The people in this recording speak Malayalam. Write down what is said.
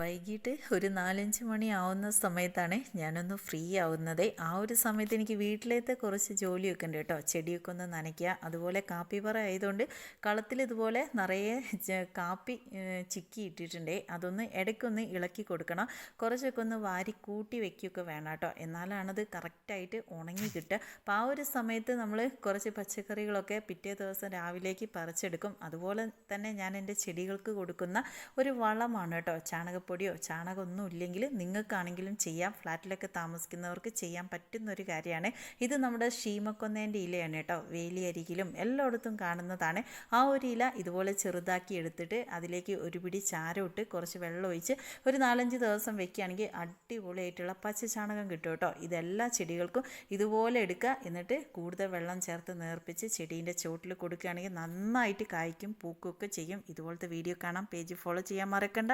വൈകിട്ട് ഒരു നാലഞ്ച് മണി ആവുന്ന സമയത്താണ് ഞാനൊന്ന് ഫ്രീ ആവുന്നത്. ആ ഒരു സമയത്ത് എനിക്ക് വീട്ടിലത്തെ കുറച്ച് ജോലിയൊക്കെ ഉണ്ട് കേട്ടോ. ചെടിയൊക്കെ ഒന്ന് നനയ്ക്കുക അതുപോലെ കാപ്പി പറ ആയതുകൊണ്ട് കളത്തിൽ ഇതുപോലെ നിറയെ കാപ്പി ചിക്കി ഇട്ടിട്ടുണ്ട്. അതൊന്ന് ഇടയ്ക്കൊന്ന് ഇളക്കി കൊടുക്കണം. കുറച്ചൊക്കെ ഒന്ന് വാരി കൂട്ടി വെക്കുകയൊക്കെ വേണം കേട്ടോ. എന്നാലാണത് കറക്റ്റായിട്ട് ഉണങ്ങി കിട്ടുക. അപ്പോൾ ആ ഒരു സമയത്ത് നമ്മൾ കുറച്ച് പച്ചക്കറികളൊക്കെ പിറ്റേ ദിവസം രാവിലേക്ക് പറിച്ചെടുക്കും. അതുപോലെ തന്നെ ഞാൻ എന്റെ ചെടികൾക്ക് കൊടുക്കുന്ന ഒരു വളമാണ് കേട്ടോ. ചാണക ചാണകപ്പൊടിയോ ചാണകമൊന്നും ഇല്ലെങ്കിൽ നിങ്ങൾക്കാണെങ്കിലും ചെയ്യാം. ഫ്ലാറ്റിലൊക്കെ താമസിക്കുന്നവർക്ക് ചെയ്യാൻ പറ്റുന്ന ഒരു കാര്യമാണ്. ഇത് നമ്മുടെ ഷീമക്കൊന്നേന്റെ ഇലയാണ് കേട്ടോ. വേലിയരികിലും എല്ലായിടത്തും കാണുന്നതാണ്. ആ ഒരു ഇല ഇതുപോലെ ചെറുതാക്കി എടുത്തിട്ട് അതിലേക്ക് ഒരു പിടി ചാരം ഇട്ട് കുറച്ച് വെള്ളം ഒഴിച്ച് ഒരു നാലഞ്ച് ദിവസം വെക്കുകയാണെങ്കിൽ അടിപൊളിയായിട്ടുള്ള പച്ച ചാണകം കിട്ടും കേട്ടോ. ഇതെല്ലാ ചെടികൾക്കും ഇതുപോലെ എടുക്കുക. എന്നിട്ട് കൂടുതൽ വെള്ളം ചേർത്ത് നേർപ്പിച്ച് ചെടീന്റെ ചുവട്ടിൽ കൊടുക്കുകയാണെങ്കിൽ നന്നായിട്ട് കായ്ക്കും പൂക്കുകയൊക്കെ ചെയ്യും. ഇതുപോലത്തെ വീഡിയോ കാണാം. പേജ് ഫോളോ ചെയ്യാൻ മറക്കണ്ട.